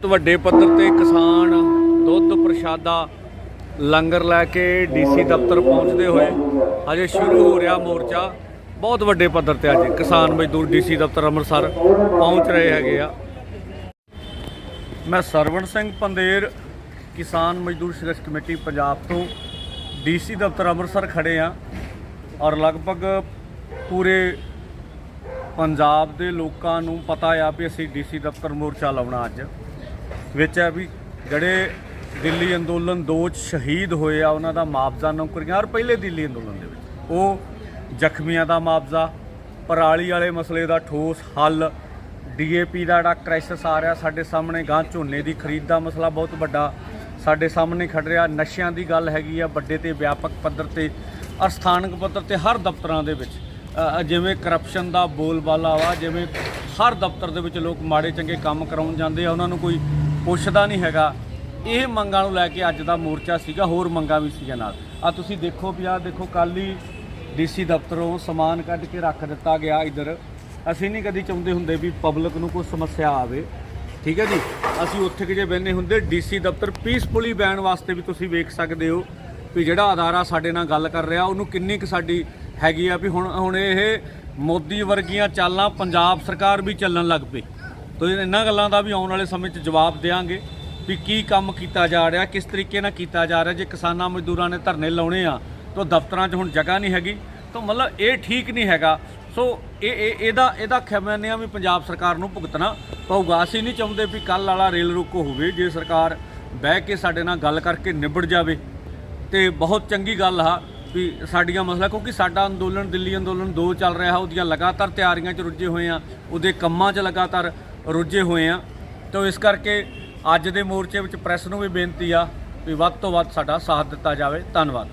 ਬਹੁਤ ਵੱਡੇ ਪੱਧਰ ਤੇ ਕਿਸਾਨ ਦੁੱਧ ਪ੍ਰਸ਼ਾਦਾ ਲੰਗਰ ਲੈ ਕੇ ਡੀਸੀ ਦਫ਼ਤਰ ਪਹੁੰਚਦੇ ਹੋਏ ਅਜੇ ਸ਼ੁਰੂ ਹੋ ਰਿਹਾ ਮੋਰਚਾ। ਬਹੁਤ ਵੱਡੇ ਪੱਧਰ ਤੇ ਅੱਜ ਕਿਸਾਨ ਮਜ਼ਦੂਰ ਡੀਸੀ ਦਫ਼ਤਰ ਅੰਮ੍ਰਿਤਸਰ ਪਹੁੰਚ ਰਹੇ ਹੈਗੇ ਆ। ਮੈਂ ਸਰਵਣ ਸਿੰਘ ਪੰਦੇਰ, ਕਿਸਾਨ ਮਜ਼ਦੂਰ ਸੰਘਰਸ਼ ਕਮੇਟੀ ਪੰਜਾਬ ਤੋਂ ਡੀਸੀ ਦਫ਼ਤਰ ਅੰਮ੍ਰਿਤਸਰ ਖੜੇ ਆ ਔਰ ਲਗਭਗ ਪੂਰੇ ਪੰਜਾਬ ਦੇ ਲੋਕਾਂ ਨੂੰ ਪਤਾ ਆ ਵੀ ਅਸੀਂ ਡੀਸੀ ਦਫ਼ਤਰ ਮੋਰਚਾ ਲਾਉਣਾ ਅੱਜ। ਵਿੱਚ ਹੈ ਵੀ ਜਿਹੜੇ ਦਿੱਲੀ ਅੰਦੋਲਨ ਦੋ ਚ ਸ਼ਹੀਦ ਹੋਏ ਆ, ਉਹਨਾਂ ਦਾ ਮੁਆਵਜ਼ਾ ਨੌਕਰੀਆਂ, ਔਰ ਪਹਿਲੇ ਦਿੱਲੀ ਅੰਦੋਲਨ ਦੇ ਵਿੱਚ। ਉਹ ਜ਼ਖਮੀਆਂ ਦਾ ਮੁਆਵਜ਼ਾ, ਪਰਾਲੀ ਵਾਲੇ ਮਸਲੇ ਦਾ ਠੋਸ ਹੱਲ, ਡੀਏਪੀ ਦਾ ਜਿਹੜਾ ਕ੍ਰਾਈਸਿਸ ਆ ਰਿਹਾ ਸਾਡੇ ਸਾਹਮਣੇ ਗਾਂ ਝੋਨੇ ਦੀ ਖਰੀਦ ਦਾ ਮਸਲਾ ਬਹੁਤ ਵੱਡਾ ਸਾਡੇ ਸਾਹਮਣੇ ਖੜ ਰਿਹਾ। ਨਸ਼ਿਆਂ ਦੀ ਗੱਲ ਹੈਗੀ ਆ, ਵੱਡੇ ਤੇ ਵਿਆਪਕ ਪੱਧਰ ਤੇ, ਔਰ ਸਥਾਨਕ ਪੱਧਰ ਤੇ ਹਰ ਦਫ਼ਤਰਾਂ ਦੇ ਵਿੱਚ। ਜਿਵੇਂ ਕਰਪਸ਼ਨ ਦਾ ਬੋਲਬਾਲਾ ਵਾ, ਜਿਵੇਂ ਹਰ ਦਫ਼ਤਰ ਦੇ ਵਿੱਚ ਲੋਕ ਮਾੜੇ ਚੰਗੇ ਕੰਮ ਕਰਾਉਣ ਜਾਂਦੇ ਆ, ਉਹਨਾਂ ਨੂੰ ਕੋਈ ਪੁੱਛਦਾ ਨਹੀਂ ਹੈਗਾ। ਇਹ ਮੰਗਾਂ ਨੂੰ ਲੈ ਕੇ ਅੱਜ ਦਾ ਮੋਰਚਾ ਸੀਗਾ, ਹੋਰ ਮੰਗਾਂ ਵੀ ਸੀਗੀਆਂ ਨਾਲ। ਆ ਤੁਸੀਂ ਦੇਖੋ ਵੀ ਆ ਦੇਖੋ ਕੱਲ ਹੀ ਡੀਸੀ ਦਫ਼ਤਰੋਂ ਸਮਾਨ ਕੱਢ ਕੇ ਰੱਖ ਦਿੱਤਾ ਗਿਆ ਇੱਧਰ। ਅਸੀਂ ਨਹੀਂ ਕਦੀ ਚਾਹੁੰਦੇ ਹੁੰਦੇ ਵੀ ਪਬਲਿਕ ਨੂੰ ਕੋਈ ਸਮੱਸਿਆ ਆਵੇ। ਠੀਕ ਹੈ ਜੀ? ਅਸੀਂ ਉੱਥੇ ਕਿ ਜੇ ਬੈਨੇ ਹੁੰਦੇ, ਡੀਸੀ ਦਫ਼ਤਰ ਪੀਸਫੁਲੀ ਬੈਣ ਵਾਸਤੇ ਵੀ ਤੁਸੀਂ ਵੇਖ ਸਕਦੇ ਹੋ ਵੀ ਜਿਹੜਾ ਅਦਾਰਾ ਸਾਡੇ ਨਾਲ ਗੱਲ ਕਰ ਰਿਹਾ, ਉਹਨੂੰ ਕਿੰਨੀ ਕੁ ਸਾਡੀ ਹੈਗੀ ਆ ਵੀ ਹੁਣ ਹੁਣ ਇਹ ਮੋਦੀ ਵਰਗੀਆਂ ਚਾਲਾਂ ਪੰਜਾਬ ਸਰਕਾਰ ਵੀ ਚੱਲਣ ਲੱਗ ਪਈ। ਤੋ ਇਹਨਾਂ ਗੱਲਾਂ ਦਾ ਵੀ ਆਉਣ ਵਾਲੇ ਸਮੇਂ 'ਚ ਜਵਾਬ ਦੇਵਾਂਗੇ ਵੀ ਕੀ ਕੰਮ ਕੀਤਾ ਜਾ ਰਿਹਾ, ਕਿਸ ਤਰੀਕੇ ਨਾਲ ਕੀਤਾ ਜਾ ਰਿਹਾ। ਜੇ ਕਿਸਾਨਾਂ ਮਜ਼ਦੂਰਾਂ ਨੇ ਧਰਨੇ ਲਾਉਣੇ ਆ, ਤਾਂ ਦਫ਼ਤਰਾਂ 'ਚ ਹੁਣ ਜਗ੍ਹਾ ਨਹੀਂ ਹੈਗੀ। ਤਾਂ ਮਤਲਬ ਇਹ ਠੀਕ ਨਹੀਂ ਹੈਗਾ। ਸੋ ਇਹ ਇਹ ਇਹਦਾ ਇਹਦਾ ਖਿਮਾਨਿਆ ਵੀ ਪੰਜਾਬ ਸਰਕਾਰ ਨੂੰ ਭੁਗਤਣਾ ਪਊਗਾ। ਅਸੀਂ ਨਹੀਂ ਚਾਹੁੰਦੇ ਵੀ ਕੱਲ ਵਾਲਾ ਰੇਲ ਰੋਕੋ ਹੋਵੇ। ਜੇ ਸਰਕਾਰ ਬਹਿ ਕੇ ਸਾਡੇ ਨਾਲ ਗੱਲ ਕਰਕੇ ਨਿਬੜ ਜਾਵੇ, ਤੇ ਬਹੁਤ ਚੰਗੀ ਗੱਲ ਆ ਵੀ ਸਾਡੀਆਂ ਮਸਲਾ ਕਿਉਂਕਿ ਸਾਡਾ ਅੰਦੋਲਨ, ਦਿੱਲੀ ਅੰਦੋਲਨ 2 ਚੱਲ ਰਿਹਾ। ਉਹਦੀਆਂ ਲਗਾਤਾਰ ਤਿਆਰੀਆਂ 'ਚ ਰੁੱਝੇ ਹੋਏ ਆ। ਉਹਦੇ ਕੰਮਾਂ 'ਚ ਲਗਾਤਾਰ ਰੁੱਝੇ ਹੋਏ ਆ। ਤਾਂ ਇਸ ਕਰਕੇ ਅੱਜ ਦੇ ਮੋਰਚੇ ਵਿੱਚ ਪ੍ਰੈਸ ਨੂੰ ਵੀ ਬੇਨਤੀ ਆ ਵੀ ਵੱਧ ਤੋਂ ਵੱਧ ਸਾਡਾ ਸਾਥ ਦਿੱਤਾ ਜਾਵੇ। ਧੰਨਵਾਦ।